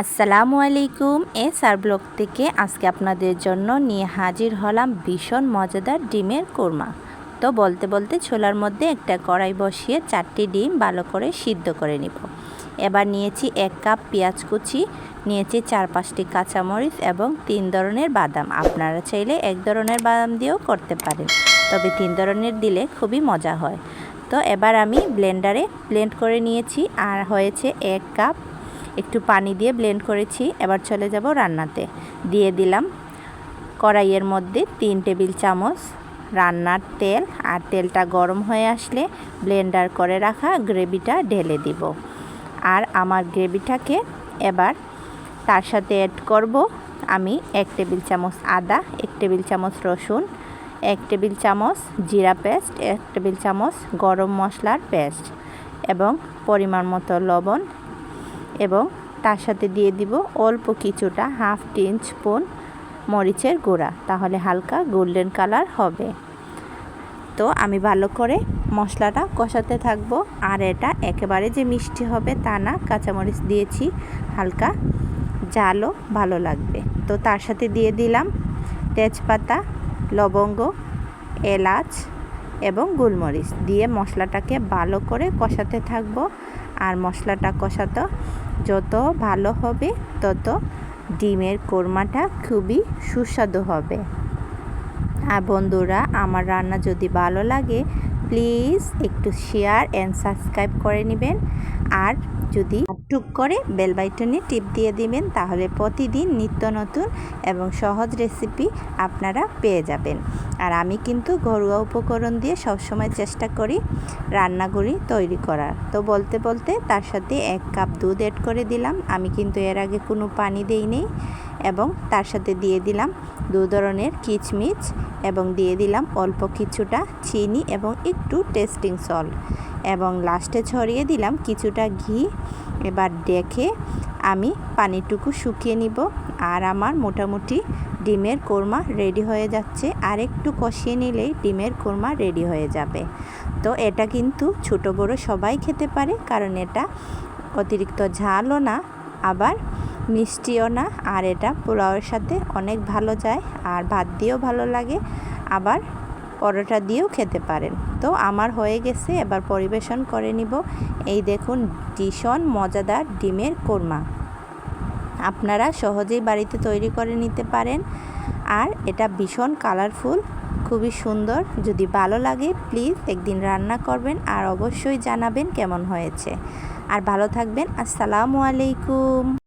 আসসালামু আলাইকুম এ সার ব্লক থেকে আজকে আপনাদের জন্য নিয়ে হাজির হলাম ভীষণ মজাদার ডিমের কোরমা। তো বলতে বলতে ছোলার মধ্যে একটা কড়াই বসিয়ে চারটি ডিম ভালো করে সিদ্ধ করে নিব। এবার নিয়েছি এক কাপ পেঁয়াজ কুচি, নিয়েছি চার পাঁচটি কাঁচামরিচ এবং তিন ধরনের বাদাম। আপনারা চাইলে এক ধরনের বাদাম দিয়েও করতে পারেন, তবে তিন ধরনের দিলে খুবই মজা হয়। তো এবার আমি ব্লেন্ডারে ব্লেন্ড করে নিয়েছি আর হয়েছে এক কাপ একটু পানি দিয়ে ব্লেন্ড করেছি, এবার চলে যাব রান্নাতে। দিয়ে দিলাম কড়াইয়ের মধ্যে তিন টেবিল চামচ রান্নার তেল, আর তেলটা গরম হয়ে আসলে ব্লেন্ডার করে রাখা গ্রেভিটা ঢেলে দিব। আর আমার গ্রেভিটাকে এবার তার সাথে অ্যাড করব আমি এক টেবিল চামচ আদা, এক টেবিল চামচ রসুন, এক টেবিল চামচ জিরা পেস্ট, এক টেবিল চামচ গরম মশলার পেস্ট এবং পরিমাণ মতো লবণ এবং তার সাথে দিয়ে দিব অল্প কিছুটা হাফ টিন স্পুন মরিচের গুঁড়া, তাহলে হালকা গোল্ডেন কালার হবে। তো আমি ভালো করে মশলাটা কষাতে থাকব, আর এটা একেবারে যে মিষ্টি হবে তা না, কাঁচামরিচ দিয়েছি, হালকা জালও ভালো লাগবে। তো তার সাথে দিয়ে দিলাম তেজপাতা, লবঙ্গ, এলাচ এবং গোলমরিচ, দিয়ে মশলাটাকে ভালো করে কষাতে থাকব। আর মশলাটা কষাতো। যত ভালো হবে, তত ডিমের কোরমাটা খুবই সুস্বাদু হবে। আর বন্ধুরা, আমার রান্না যদি ভালো লাগে প্লিজ একটু শেয়ার অ্যান্ড সাবস্ক্রাইব করে নেবেন। আর যদি টুক করে বেল বাইটনে টিপ দিয়ে দিবেন, তাহলে প্রতিদিন নিত্য নতুন এবং সহজ রেসিপি আপনারা পেয়ে যাবেন। আর আমি কিন্তু ঘরোয়া উপকরণ দিয়ে সবসময় চেষ্টা করি রান্নাগুলি তৈরি করার। তো বলতে বলতে তার সাথে এক কাপ দুধ অ্যাড করে দিলাম। আমি কিন্তু এর আগে কোনো পানি দেই এবং তার সাথে দিয়ে দিলাম দু ধরনের কিচমিচ এবং দিয়ে দিলাম অল্প কিছুটা চিনি এবং একটু টেস্টিং সল্ট। এবং লাস্টে ছড়িয়ে দিলাম কিছুটা ঘি। এবার দেখে আমি পানিটুকু শুকিয়ে নিব। আর আমার মোটামুটি ডিমের কোরমা রেডি হয়ে যাচ্ছে। আর একটু কষিয়ে নিলেই ডিমের কোরমা রেডি হয়ে যাবে। তো এটা কিন্তু ছোট বড় সবাই খেতে পারে, কারণ এটা অতিরিক্ত ঝালও না। আবার মিষ্টিও না, আর এটা পোলাওয়ের সাথে অনেক ভালো যায়, আর ভাত দিয়েও ভালো লাগে, আবার পরোটা দিয়েও খেতে পারেন। তো আমার হয়ে গেছে, এবার পরিবেশন করে নিব। এই দেখুন, ভীষণ মজাদার ডিমের কোরমা। আপনারা সহজেই বাড়িতে তৈরি করে নিতে পারেন, আর এটা ভীষণ কালারফুল, খুবই সুন্দর। যদি ভালো লাগে, প্লিজ একদিন রান্না করবেন, আর অবশ্যই জানাবেন কেমন হয়েছে। আর ভালো থাকবেন, আসসালামু আলাইকুম।